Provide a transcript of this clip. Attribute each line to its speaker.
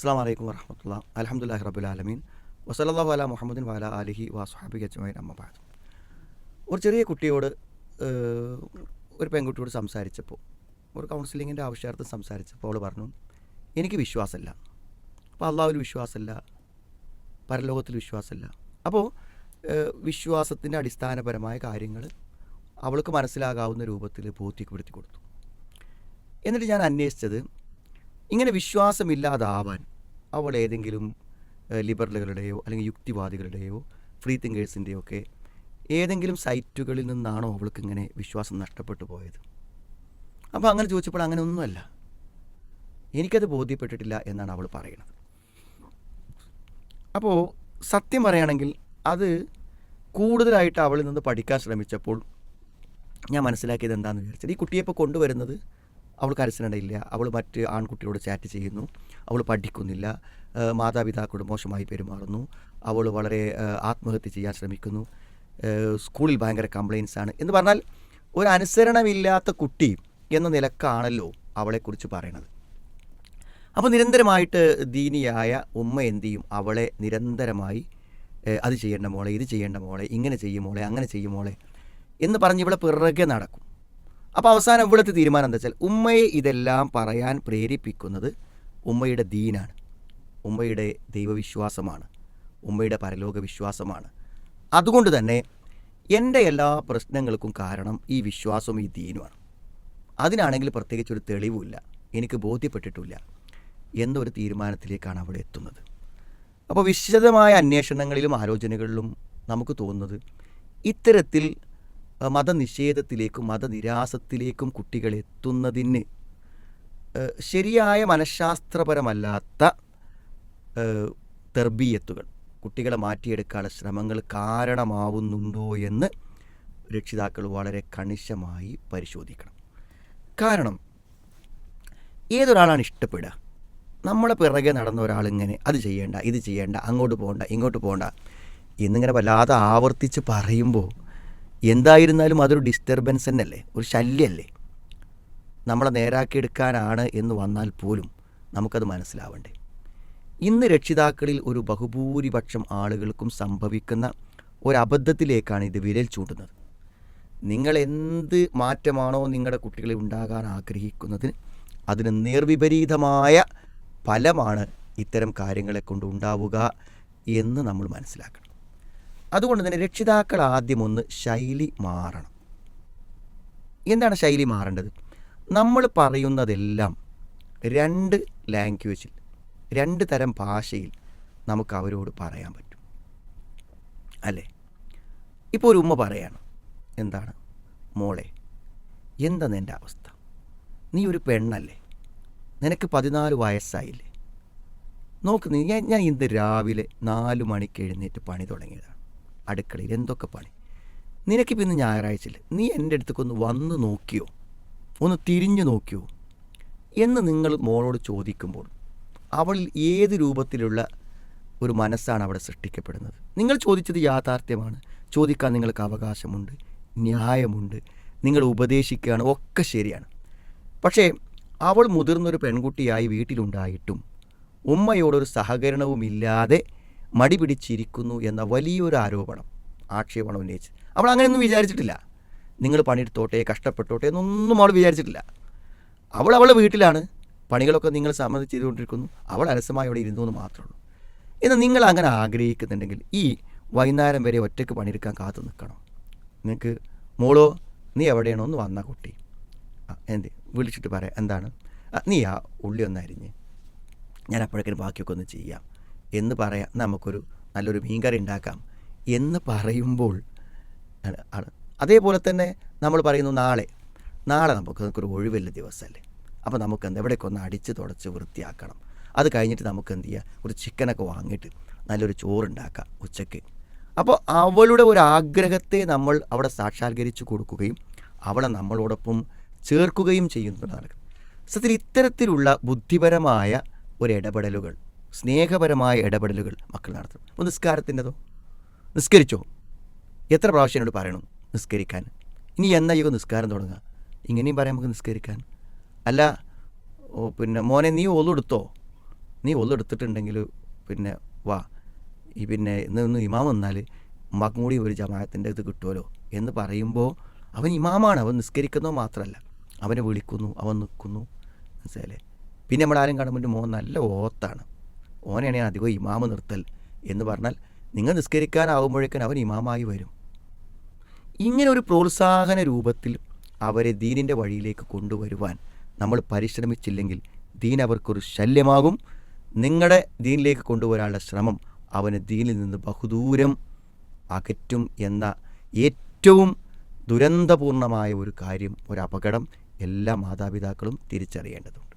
Speaker 1: അസ്സാം വലൈക്കും വർഹമത്തുള്ള അലഹമുല്ലാഹി റബുലാലമീൻ വസലല്ലാഹു അല മുഹമ്മദിൻ വാല അലിഹി വാസുഹാബി അജ്മൈൻ അമ്മബാദ് ഒരു ചെറിയ കുട്ടിയോട് ഒരു പെൺകുട്ടിയോട് സംസാരിച്ചപ്പോൾ ഒരു കൗൺസിലിങ്ങിന്റെ ആവശ്യാർത്ഥം സംസാരിച്ചപ്പോൾ അവൾ പറഞ്ഞു എനിക്ക് വിശ്വാസമില്ല. അപ്പോൾ അള്ളാഹുവിൽ വിശ്വാസമില്ല. പരലോകത്തിൽ വിശ്വാസമില്ല. അപ്പോൾ വിശ്വാസത്തിന്റെ അടിസ്ഥാനപരമായ കാര്യങ്ങൾ അവൾക്ക് മനസ്സിലാകാവുന്ന രൂപത്തിൽ ബോധ്യപ്പെടുത്തി കൊടുത്തു എന്നിട്ട് ഞാൻ അന്വേഷിച്ചത് ഇങ്ങനെ വിശ്വാസമില്ലാതാവാൻ അവൾ ഏതെങ്കിലും ലിബറലുകളുടെയോ അല്ലെങ്കിൽ യുക്തിവാദികളുടെയോ ഫ്രീ തിങ്കേഴ്സിന്റെയോ ഒക്കെ ഏതെങ്കിലും സൈറ്റുകളിൽ നിന്നാണോ അവൾക്ക് ഇങ്ങനെ വിശ്വാസം നഷ്ടപ്പെട്ടു പോയത്? അപ്പോൾ അങ്ങനെ ചോദിച്ചപ്പോൾ അങ്ങനെ ഒന്നുമല്ല. എനിക്കത് ബോധ്യപ്പെട്ടിട്ടില്ല എന്നാണ് അവൾ പറയുന്നത്. അപ്പോൾ സത്യം പറയുകയാണെങ്കിൽ അത് കൂടുതലായിട്ട് അവളിൽ നിന്ന് പഠിക്കാൻ ശ്രമിച്ചപ്പോൾ ഞാൻ മനസ്സിലാക്കിയത് എന്താണെന്ന് വിചാരിച്ചത് ഈ കുട്ടിയെ ഇപ്പോൾ കൊണ്ടുവരുന്നത് അവൾക്ക് കരസനടയില്ല അവൾ മറ്റ് ആൺകുട്ടികളോട് ചാറ്റ് ചെയ്യുന്നു. അവൾ പഠിക്കുന്നില്ല. മാതാപിതാക്കളോട് മോശമായി പെരുമാറുന്നു. അവൾ വളരെ ആത്മഹത്യ ചെയ്യാൻ ശ്രമിക്കുന്നു. സ്കൂളിൽ ഭയങ്കര കംപ്ലയിൻസ് ആണ്. എന്ന് പറഞ്ഞാൽ ഒരു അനുസരണമില്ലാത്ത കുട്ടി എന്ന നിലക്കാണല്ലോ അവളെക്കുറിച്ച് പറയണത്. അപ്പോൾ നിരന്തരമായിട്ട് ദീനിയായ ഉമ്മ എന്ത് ചെയ്യും? അവളെ നിരന്തരമായി അത് ചെയ്യേണ്ട മോളെ ഇത് ചെയ്യേണ്ട മോളെ ഇങ്ങനെ ചെയ്യും മോളെ അങ്ങനെ ചെയ്യും മോളെ എന്ന് പറഞ്ഞ് ഇവിടെ പിറകെ നടക്കും. അപ്പോൾ അവസാനം ഇവിടുത്തെ തീരുമാനം എന്താ വെച്ചാൽ ഉമ്മയെ ഇതെല്ലാം പറയാൻ പ്രേരിപ്പിക്കുന്നത് ഉമ്മയുടെ ദീനാണ്. ഉമ്മയുടെ ദൈവവിശ്വാസമാണ്. ഉമ്മയുടെ പരലോക വിശ്വാസമാണ്. അതുകൊണ്ട് തന്നെ എന്റെ എല്ലാ പ്രശ്നങ്ങൾക്കും കാരണം ഈ വിശ്വാസവും ഈ ദീനുമാണ്. അതിനാണെങ്കിൽ പ്രത്യേകിച്ച് ഒരു തെളിവുമില്ല. എനിക്ക് ബോധ്യപ്പെട്ടിട്ടില്ല. എന്നൊരു തീരുമാനത്തിലേക്കാണ് അവിടെ എത്തുന്നത്. അപ്പോൾ വിശദമായ അന്വേഷണങ്ങളിലും ആലോചനകളിലും നമുക്ക് തോന്നുന്നത് ഇത്തരത്തിൽ മതനിഷേധത്തിലേക്കും മതനിരാസത്തിലേക്കും കുട്ടികൾ എത്തുന്നതിന് ശരിയായ മനഃശാസ്ത്രപരമല്ലാത്ത തെർബീയത്തുകൾ കുട്ടികളെ മാറ്റിയെടുക്കാനുള്ള ശ്രമങ്ങൾ കാരണമാവുന്നുണ്ടോ എന്ന് രക്ഷിതാക്കൾ വളരെ കണിശമായി പരിശോധിക്കണം. കാരണം ഏതൊരാളാണ് ഇഷ്ടപ്പെടുക? നമ്മളെ പിറകെ നടന്ന ഒരാളിങ്ങനെ അത് ചെയ്യേണ്ട ഇത് ചെയ്യേണ്ട അങ്ങോട്ട് പോകണ്ട ഇങ്ങോട്ട് പോകണ്ട എന്നിങ്ങനെ വല്ലാതെ ആവർത്തിച്ച് പറയുമ്പോൾ എന്തായിരുന്നാലും അതൊരു ഡിസ്റ്റർബൻസ് തന്നെയല്ലേ ഒരു ശല്യമല്ലേ നമ്മളെ നേരാക്കിയെടുക്കാനാണ് എന്ന് വന്നാൽ പോലും നമുക്കത് മനസ്സിലാവണ്ടേ. ഇന്ന് രക്ഷിതാക്കളിൽ ഒരു ബഹുഭൂരിപക്ഷം ആളുകൾക്കും സംഭവിക്കുന്ന ഒരബദ്ധത്തിലേക്കാണ് ഇത് വിരൽ ചൂണ്ടുന്നത്. നിങ്ങൾ എന്ത് മാറ്റമാണോ നിങ്ങളുടെ കുട്ടികളിൽ ഉണ്ടാകാൻ ആഗ്രഹിക്കുന്നത് അതിന് നേർവിപരീതമായ ഫലമാണ് ഇത്തരം കാര്യങ്ങളെ കൊണ്ട് ഉണ്ടാവുക എന്ന് നമ്മൾ മനസ്സിലാക്കണം. അതുകൊണ്ട് തന്നെ രക്ഷിതാക്കൾ ആദ്യം ഒന്ന് ശൈലി മാറണം. എന്താണ് ശൈലി മാറേണ്ടത്? നമ്മൾ പറയുന്നതെല്ലാം രണ്ട് ലാംഗ്വേജിൽ രണ്ട് തരം ഭാഷയിൽ നമുക്ക് അവരോട് പറയാൻ പറ്റും. അല്ലേ? ഇപ്പോൾ ഒരു ഉമ്മ പറയാണ് എന്താണ്? മോളെ എന്താ നിന്റെ അവസ്ഥ? നീ ഒരു പെണ്ണല്ലേ? നിനക്ക് പതിനാല് വയസ്സായില്ലേ? നോക്ക് നീ ഞാൻ ഞാൻ ഇന്ന് രാവിലെ നാല് മണിക്ക് എഴുന്നേറ്റ് പണി തുടങ്ങിയതാണ്. അടുക്കളയിൽ എന്തൊക്കെ പണി? നിനക്കിപ്പോൾ ഇന്ന് ഞായറാഴ്ചയില്ല? നീ എന്റെ അടുത്തേക്കൊന്ന് വന്ന് നോക്കിയോ? ഒന്ന് തിരിഞ്ഞു നോക്കിയോ? എന്ന് നിങ്ങൾ മോളോട് ചോദിക്കുമ്പോൾ അവൾ ഏത് രൂപത്തിലുള്ള ഒരു മനസ്സാണ് അവിടെ സൃഷ്ടിക്കപ്പെടുന്നത്? നിങ്ങൾ ചോദിച്ചത് യാഥാർത്ഥ്യമാണ്. ചോദിക്കാൻ നിങ്ങൾക്ക് അവകാശമുണ്ട് ന്യായമുണ്ട് നിങ്ങൾ ഉപദേശിക്കുകയാണ് ഒക്കെ ശരിയാണ്. പക്ഷേ അവൾ മുതിർന്നൊരു പെൺകുട്ടിയായി വീട്ടിലുണ്ടായിട്ടും ഉമ്മയോടൊരു സഹകരണവുമില്ലാതെ മടി പിടിച്ചിരിക്കുന്നു എന്ന വലിയൊരു ആരോപണം ആക്ഷേപണം ഉന്നയിച്ച്. അവൾ അങ്ങനെയൊന്നും വിചാരിച്ചിട്ടില്ല. നിങ്ങൾ പണിയെടുത്തോട്ടെ കഷ്ടപ്പെട്ടോട്ടെ എന്നൊന്നും അവൾ വിചാരിച്ചിട്ടില്ല. അവൾ അവളുടെ വീട്ടിലാണ്. പണികളൊക്കെ നിങ്ങൾ സമ്മതിച്ച് ചെയ്തുകൊണ്ടിരിക്കുന്നു. അവൾ അലസമായി അവിടെ ഇരുന്നു എന്ന് മാത്രമേ ഉള്ളൂ. എന്നാൽ നിങ്ങൾ അങ്ങനെ ആഗ്രഹിക്കുന്നുണ്ടെങ്കിൽ ഈ വൈകുന്നേരം വരെ ഒറ്റയ്ക്ക് പണിയെടുക്കാൻ കാത്തു നിൽക്കണം. നിങ്ങൾക്ക് മോളോ നീ എവിടെയാണോ ഒന്ന് വന്ന കുട്ടി. എന്ത്? വിളിച്ചിട്ട് പറയാം. എന്താണ്? നീ ആ ഉള്ളി ഒന്ന് അരിഞ്ഞ്. ഞാൻ അപ്പോഴേക്കും ബാക്കിയൊക്കെ ഒന്ന് ചെയ്യാം. എന്ന് പറയാം. നമുക്കൊരു നല്ലൊരു മീൻകറി ഉണ്ടാക്കാം എന്ന് പറയുമ്പോൾ ആണ് അതേപോലെ തന്നെ നമ്മൾ പറയുന്നു നാളെ. നാളെ നമുക്ക് നമുക്കൊരു ഒഴിവില്ല ദിവസമല്ലേ അപ്പോൾ നമുക്ക് എന്ത് എവിടെയൊക്കെ ഒന്ന് അടിച്ച് തുടച്ച് വൃത്തിയാക്കണം. അത് കഴിഞ്ഞിട്ട് നമുക്ക് എന്ത് ചെയ്യുക ഒരു ചിക്കനൊക്കെ വാങ്ങിയിട്ട് നല്ലൊരു ചോറുണ്ടാക്കാം ഉച്ചയ്ക്ക് അപ്പോൾ അവളുടെ ഒരു ആഗ്രഹത്തെ നമ്മൾ അവിടെ സാക്ഷാത്കരിച്ച് കൊടുക്കുകയും അവളെ നമ്മളോടൊപ്പം ചേർക്കുകയും ചെയ്യുന്നതാണ്. സത്യത്തിൽ ഇത്തരത്തിലുള്ള ബുദ്ധിപരമായ ഒരു ഇടപെടലുകൾ സ്നേഹപരമായ ഇടപെടലുകൾ മക്കൾ നടത്തണം അപ്പോൾ നിസ്കാരത്തിന്റെതോ? നിസ്കരിച്ചോ? എത്ര പ്രാവശ്യം എന്നോട് പറയണം നിസ്കരിക്കാൻ? ഇനി എന്നാ യുഗം നിസ്കാരം തുടങ്ങുക? ഇങ്ങനെയും പറയാം നമുക്ക് നിസ്കരിക്കാൻ. അല്ല പിന്നെ മോനെ നീ ഒന്നെടുത്തോ നീ ഒന്നെടുത്തിട്ടുണ്ടെങ്കിൽ പിന്നെ വാ. ഈ പിന്നെ ഇന്ന് ഇന്ന് ഇമാം വന്നാൽ ഉമ്മാക്കും കൂടി ഒരു ജമാഅത്തിന്റെ ഇത് കിട്ടുമല്ലോ എന്ന് പറയുമ്പോൾ അവൻ ഇമാമാണ്. അവൻ നിസ്കരിക്കുന്നോ മാത്രമല്ല. അവനെ വിളിക്കുന്നു അവൻ നിൽക്കുന്നു. മനസ്സിലായില്ലേ? പിന്നെ നമ്മൾ ആരും കാണുമ്പോൾ മോൻ നല്ല ഓത്താണ്. ഓനെയാണ് ഞാൻ അധികം ഇമാമ് നിർത്തൽ എന്ന് പറഞ്ഞാൽ നിങ്ങൾ നിസ്കരിക്കാനാവുമ്പോഴേക്കും അവൻ ഇമാമായി വരും. ഇങ്ങനെ ഒരു പ്രോത്സാഹന രൂപത്തിൽ അവരെ ദീനിന്റെ വഴിയിലേക്ക് കൊണ്ടുവരുവാൻ നമ്മൾ പരിശ്രമിച്ചില്ലെങ്കിൽ ദീൻ അവർക്കൊരു ശല്യമാകും. നിങ്ങളുടെ ദീനിലേക്ക് കൊണ്ടുവരാനുള്ള ശ്രമം അവന് ദീനിൽ നിന്ന് ബഹുദൂരം അകറ്റും എന്ന ഏറ്റവും ദുരന്തപൂർണമായ ഒരു കാര്യം ഒരു അപകടം എല്ലാ മാതാപിതാക്കളും തിരിച്ചറിയേണ്ടതും